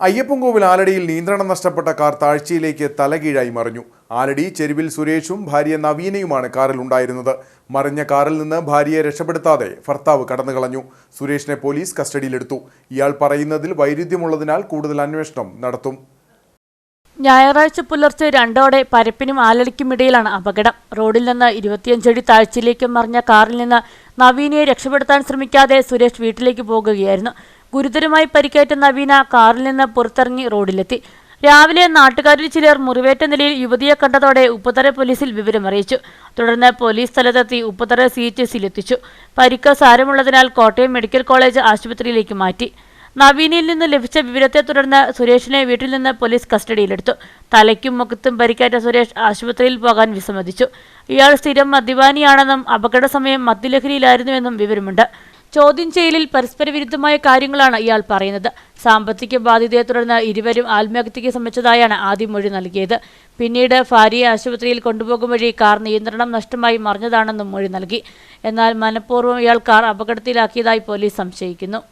അയ്യപ്പൻകോവിൽ ആലടിയിൽ നിയന്ത്രണം നഷ്ടപ്പെട്ട കാർ താഴ്ചയിലേക്ക് തലകീഴായി മറിഞ്ഞു. ആലടി ചെരുവിൽ സുരേഷും ഭാര്യ നവീനയുമാണ് കാറിൽ ഉണ്ടായിരുന്നത്. മറിഞ്ഞ കാറിൽ നിന്ന് ഭാര്യയെ രക്ഷപ്പെടുത്താതെ ഭർത്താവ് കടന്നുകളഞ്ഞു. സുരേഷിനെ പോലീസ് കസ്റ്റഡിയിലെടുത്തു. ഇയാൾ പറയുന്നതിൽ വൈരുദ്ധ്യമുള്ളതിനാൽ കൂടുതൽ അന്വേഷണം നടത്തും. ഞായറാഴ്ച പുലർച്ചെ രണ്ടോടെ പരപ്പിനും ആലടിക്കുമിടയിലാണ് അപകടം. റോഡിൽ നിന്ന് ഇരുപത്തിയഞ്ചടി താഴ്ചയിലേക്ക് മറിഞ്ഞ കാറിൽ നിന്ന് നവീനയെ രക്ഷപ്പെടുത്താൻ ശ്രമിക്കാതെ സുരേഷ് വീട്ടിലേക്ക് പോകുകയായിരുന്നു. ഗുരുതരമായി പരിക്കേറ്റ നവീന കാറിൽ നിന്ന് പുറത്തിറങ്ങി റോഡിലെത്തി. രാവിലെ നാട്ടുകാരിൽ ചിലർ മുറിവേറ്റ നിലയിൽ യുവതിയെ കണ്ടതോടെ ഉപ്പുതറ പോലീസിൽ വിവരമറിയിച്ചു തുടർന്ന് പോലീസ് സ്ഥലത്തെത്തി ഉപ്പുതറ സി എച്ച് എസിലെത്തിച്ചു പരിക്ക് സാരമുള്ളതിനാൽ കോട്ടയം മെഡിക്കൽ കോളേജ് ആശുപത്രിയിലേക്ക് മാറ്റി. നവീനയിൽ നിന്ന് ലഭിച്ച വിവരത്തെ തുടർന്ന് സുരേഷിനെ വീട്ടിൽ നിന്ന് പോലീസ് കസ്റ്റഡിയിലെടുത്തു. തലയ്ക്കും മുഖത്തും പരിക്കേറ്റ സുരേഷ് ആശുപത്രിയിൽ പോകാൻ വിസമ്മതിച്ചു. ഇയാൾ സ്ഥിരം മദ്യപാനിയാണെന്നും അപകട സമയം മദ്യലഹരിയിലായിരുന്നുവെന്നും വിവരമുണ്ട്. ചോദ്യം ചെയ്യലിൽ പരസ്പര വിരുദ്ധമായ കാര്യങ്ങളാണ് ഇയാൾ പറയുന്നത്. സാമ്പത്തിക ബാധ്യതയെ തുടർന്ന് ഇരുവരും ആത്മഹത്യയ്ക്ക് ശ്രമിച്ചതായാണ് ആദ്യം മൊഴി നൽകിയത്. പിന്നീട് ഭാര്യയെ ആശുപത്രിയിൽ കൊണ്ടുപോകും വഴി കാർ നിയന്ത്രണം നഷ്ടമായി മറിഞ്ഞതാണെന്നും മൊഴി നൽകി. എന്നാൽ മനഃപൂർവം ഇയാൾ കാർ അപകടത്തിലാക്കിയതായി പോലീസ് സംശയിക്കുന്നു.